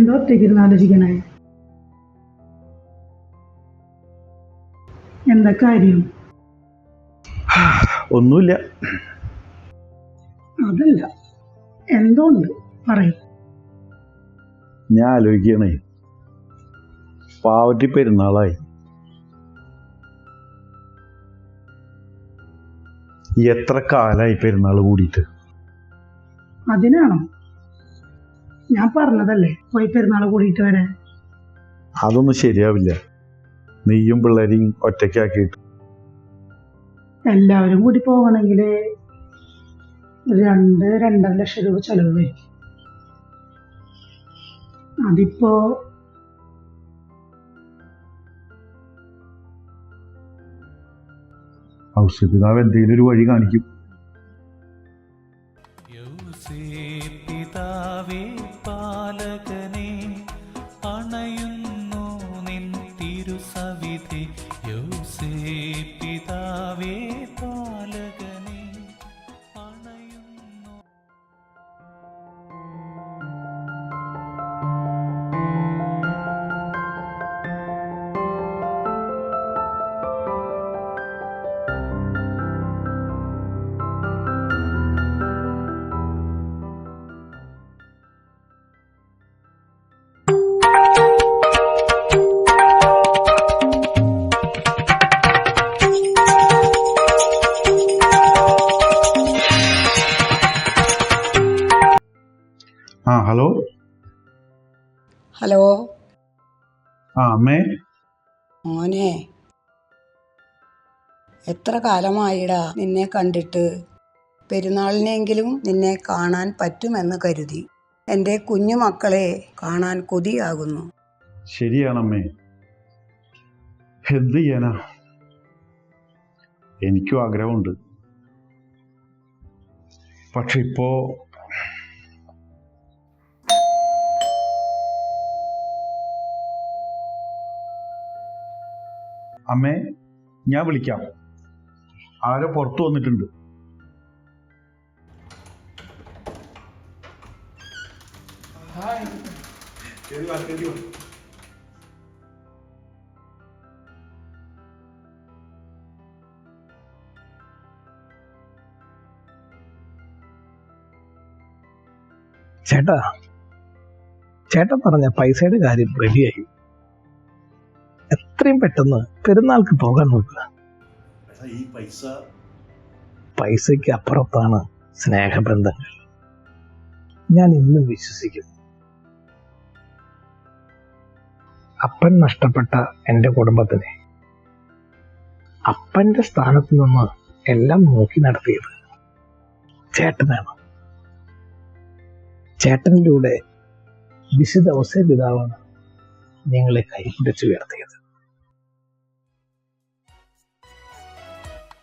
എന്തോ ഒറ്റയ്ക്കിരുന്ന് ആലോചിക്കണേ. എന്താ കാര്യം? ഒന്നുമില്ല. അതല്ല എന്തോ ഉണ്ട് പറയും. ഞാൻ ആലോചിക്കണേ. പാവറ്റി പെരുന്നാളായി. എത്ര കാലായി പെരുന്നാൾ കൂടിയിട്ട്? അതിനാണോ? ഞാൻ പറഞ്ഞതല്ലേ? പോയി പെരുന്നാൾ കൂടിയിട്ട് വരാൻ. അതൊന്നും ശരിയാവില്ല. നീയും പിള്ളേരെയും ഒറ്റയ്ക്കാക്കിയിട്ട്. എല്ലാവരും കൂടി പോകണമെങ്കിൽ രണ്ട് രണ്ടര ലക്ഷം രൂപ ചെലവ് വരും. അതിപ്പോ ഔഷപിതാവ് എന്തെങ്കിലും ഒരു വഴി കാണിക്കും. ആ ഹലോ? ഹലോ? ആ അമ്മേ? മോനെ എത്ര കാലമായിടാ നിന്നെ കണ്ടിട്ട്? പെരുന്നാളിനെങ്കിലും നിന്നെ കാണാൻ പറ്റുമെന്ന് കരുതി. എന്റെ കുഞ്ഞു മക്കളെ കാണാൻ കൊതിയാകുന്നു. ശരിയാണമ്മേ. എന്ത് ചെയ്യാനാ? എനിക്കും ആഗ്രഹമുണ്ട്. പക്ഷെ ഇപ്പോ അമ്മേ ഞാൻ വിളിക്കാം. ആരോ പുറത്തു വന്നിട്ടുണ്ട്. ചേട്ടാ ചേട്ടൻ പറഞ്ഞ പൈസയുടെ കാര്യം റെഡിയായി എത്രയും പെട്ടെന്ന് പെരുന്നാൾക്ക് പോകാൻ നോക്കുക. ഈ പൈസ പൈസയ്ക്ക് അപ്പുറത്താണ് സ്നേഹബന്ധങ്ങൾ. ഞാൻ ഇന്നും വിശ്വസിക്കുന്നു. അപ്പൻ നഷ്ടപ്പെട്ട എന്റെ കുടുംബത്തിനെ. അപ്പന്റെ സ്ഥാനത്ത് നിന്ന് എല്ലാം നോക്കി നടത്തിയത് ചേട്ടനാണ്. ചേട്ടനിലൂടെ വിശുദ്ധ ഔസേ പിതാവാണ് ഞങ്ങളെ കൈപിടിച്ചു ഉയർത്തിയത്